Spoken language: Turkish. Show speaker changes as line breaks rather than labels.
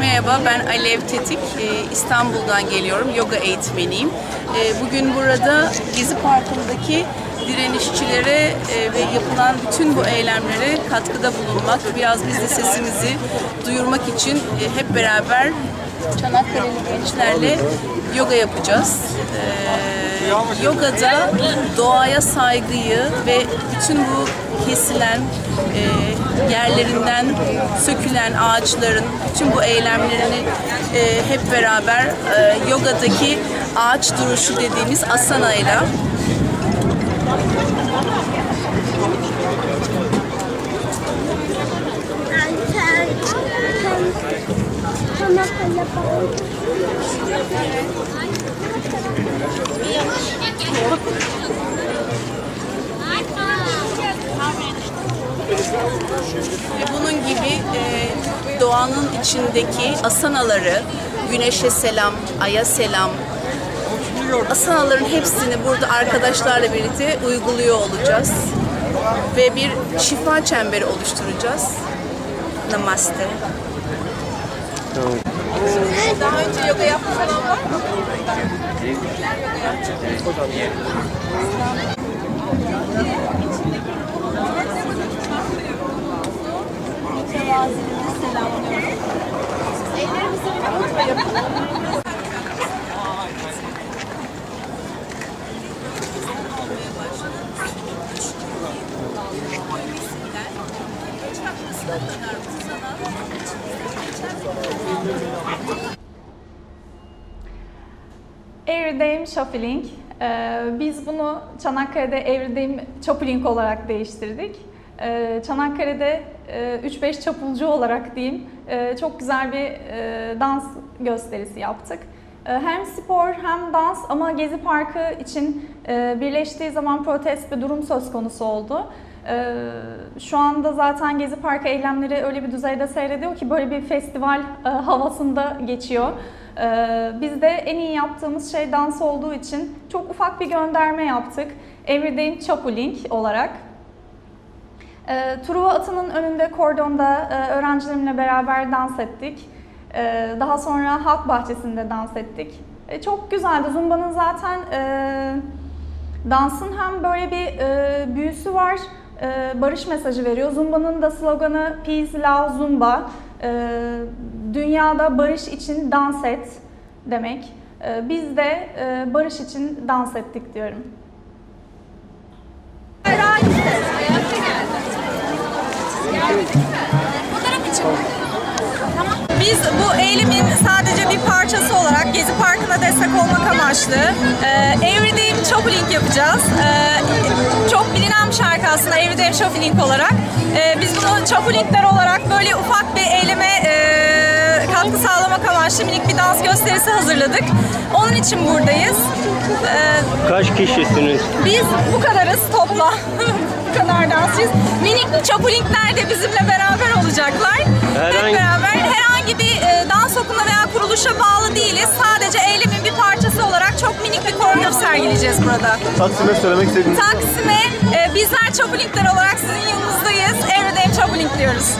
Merhaba, ben Alev Tetik. Ee, İstanbul'dan geliyorum. Yoga eğitmeniyim. Ee, Bugün burada Gezi Parkı'ndaki direnişçilere e, ve yapılan bütün bu eylemlere katkıda bulunmak, biraz biz de sesimizi duyurmak için e, hep beraber Çanakkale'li gençlerle yoga yapacağız. Ee, Yogada doğaya saygıyı ve bütün bu kesilen e, yerlerinden sökülen ağaçların bütün bu eylemlerini e, hep beraber e, yogadaki ağaç duruşu dediğimiz asana ile
Çanakkale falan.
Ve bunun gibi e, doğanın içindeki asanaları güneşe selam, aya selam asanaların hepsini burada arkadaşlarla birlikte uyguluyor olacağız ve bir şifa çemberi oluşturacağız. Namaste. Daha önce yoga yapmış olan var mı? Mütevaziline selamlıyorum. Ellerimizi bir mutlu yapalım.
Everyday Shuffling. Ee, biz bunu Çanakkale'de Everyday Chopping olarak değiştirdik. Ee, Çanakkale'de e, 3-5 çapulcu olarak diyeyim e, çok güzel bir e, dans gösterisi yaptık. E, Hem spor hem dans ama Gezi Parkı için e, birleştiği zaman protest bir durum söz konusu oldu. Ee, Şu anda zaten Gezi Parkı eylemleri öyle bir düzeyde seyrediyor ki böyle bir festival e, havasında geçiyor. Ee, Biz de en iyi yaptığımız şey dans olduğu için çok ufak bir gönderme yaptık. Everyday Chapuling olarak. Ee, Truva atının önünde kordonda e, öğrencilerimle beraber dans ettik. Ee, Daha sonra halk bahçesinde dans ettik. E, Çok güzeldi. Zumba'nın zaten e, dansın hem böyle bir e, büyüsü var, e, barış mesajı veriyor. Zumba'nın da sloganı Peace, Love, Zumba. E, dünyada barış için dans et demek. E, biz de e, barış için dans ettik diyorum.
Biz bu eylemin sadece bir parçası olarak Gezi Parkı'na destek olmak amaçlı e, Everyday Shopping yapacağız. Şarkı aslında Everyday Shopping olarak. E, biz bunu Shoppingler olarak böyle ufak bir eyleme e, katkı sağlamak amaçlı minik bir dans gösterisi hazırladık. Onun için buradayız. E,
Kaç kişisiniz?
biz bu kadarız topla. bu kadar dansçıyız. Minik Çapulinkler de bizimle beraber olacaklar.
Herhangi-
Hep beraber herhangi bir e, dans okuluna veya kuruluşa bağlı değiliz. Sadece eylemin bir parçası minik bir koreografi sergileyeceğiz burada.
Taksim'e söylemek istediğiniz
Taksim'e e, bizler Çapulinkler olarak sizin yanınızdayız. Everyday Çapulink diyoruz.